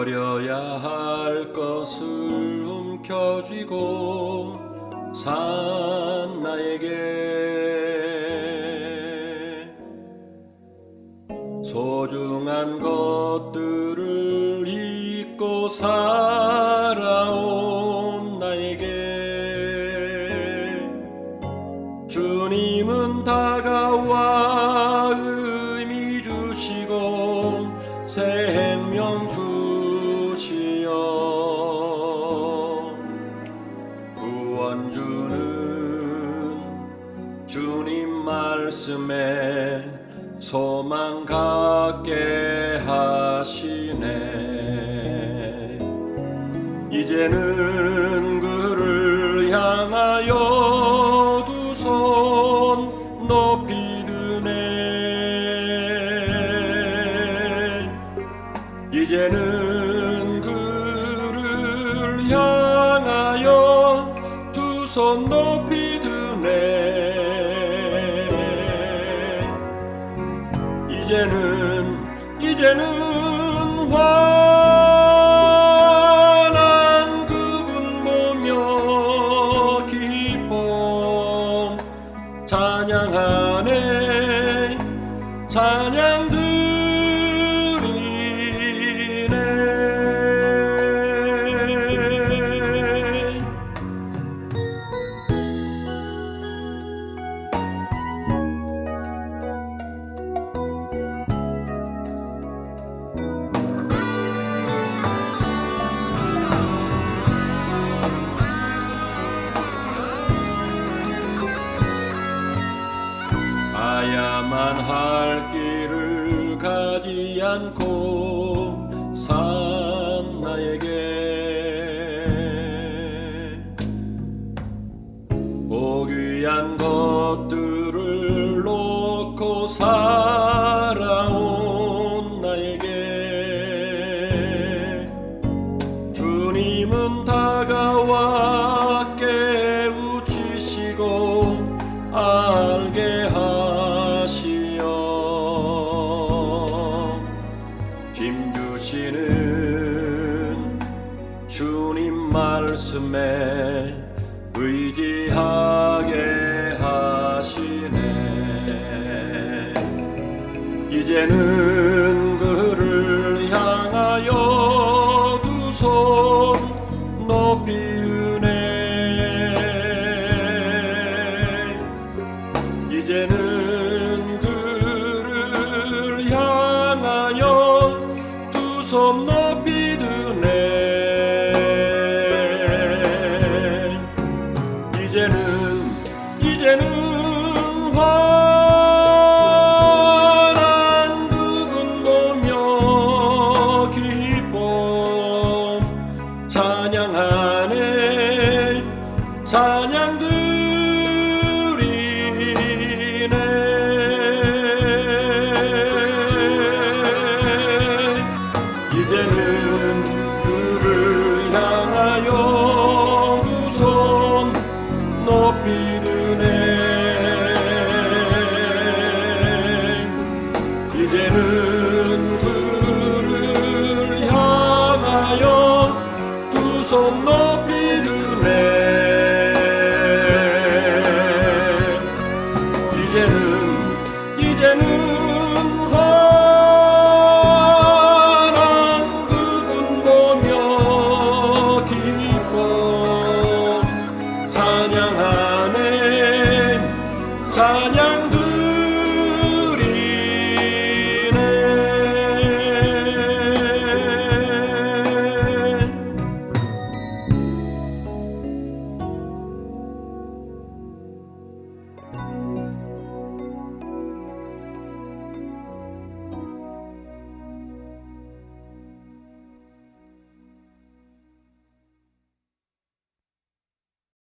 버려야 할 것을 움켜쥐고 산 나에게. 소중한 것들을 잊고 살아온 나에게. 주님은 다가와 의미 주시고 생명 주 주님 말씀에 소망 갖게 하시네. 이제는 그를 향하여 두 손 높이 드네. 이제는 그를 향하여 두 손 높이 드네 이제는 환한 그분 보며 기뻐. 찬양하네 찬양 드 가야만 할 길을 가지 않고 산 나에게. 보귀한 것들을 놓고 살 힘 주시는 주님 말씀에 의지하게 하시네. 이제는 그를 향하여 두손 손 높이 드네. 이제는 이제는 드네. 이제는 그를 향하여 두 손 높이 드네 찬양